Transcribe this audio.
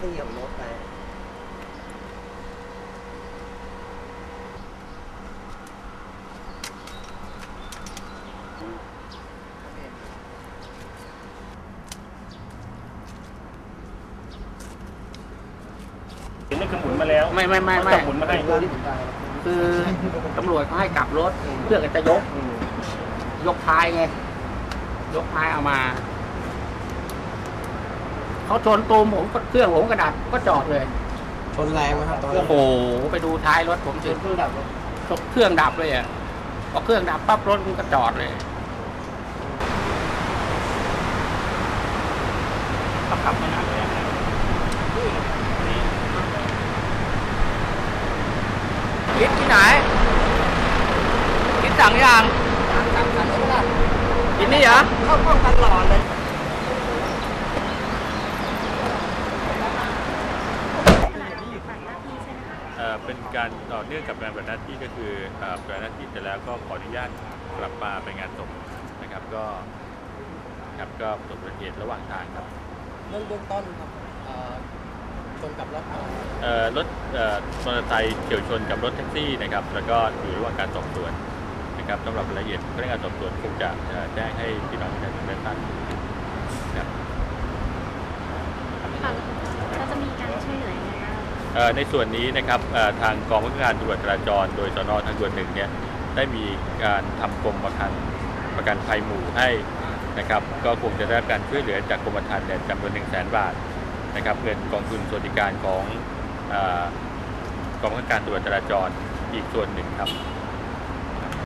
ซี่ของรถไปเห็นนี่คือหมุนมาแล้วไม่ไม่ไม่ไม่จับหมุนมาให้คือตำรวจเขาให้กลับรถเพื่อจะยก ยกท้ายไง ยกท้ายเอามา เขาชนตูมผมก็เครื่องผมกระดับก็จอดเลย ชนแรงไหมครับตอนโอ้นั้นโหไปดูท้ายรถผมสิเครื่องดับเครื่องดับเลยอะพอเครื่องดับปั๊บรถมันก็จอดเลยขับขับไม่นานเลยนะคิดที่ไหนคิดสั่งยังสั่งสั่งใช่ไหมล่ะกินนี่เหรอ เข้ากล้องตลอดเลย เอ่อเป็นการต่อเนื่องกับการปฏิบัติหน้าที่ก็คือเอ่อปฏิบัติหน้าที่เสร็จแล้วก็ขออนุญาตกลับมาไปงานศพนะครับก็ครับก็ประสบอุบัติเหตุระหว่างทางครับเรื่องเบื้องต้นครับเอ่อชนกับรถอะไรเอ่อรถเอ่อมอเตอร์ไซค์เฉียวชนกับรถแท็กซี่นะครับ แล้วก็อยู่ระหว่างการสอบสวนนะครับสำหรับรายละเอียดพนักงานสอบสวนคงจะเอ่อแจ้งให้พี่น้องประชาชนได้ทราบครับ ในส่วนนี้นะครับทางกองพัฒนาตำรวจจราจร โดยสนทางด่วนหนึ่งเนี่ยได้มีการทำกรมประกันประกันภัยหมู่ให้นะครับ ก็คงจะได้รับการช่วยเหลือจากกรมธรรม์เนี่ยจำนวนหนึ่งแสนบาทนะครับเงินกองทุนสวัสดิการของอกองบังคับการตำรวจจราจรอีกส่วนหนึ่งครับ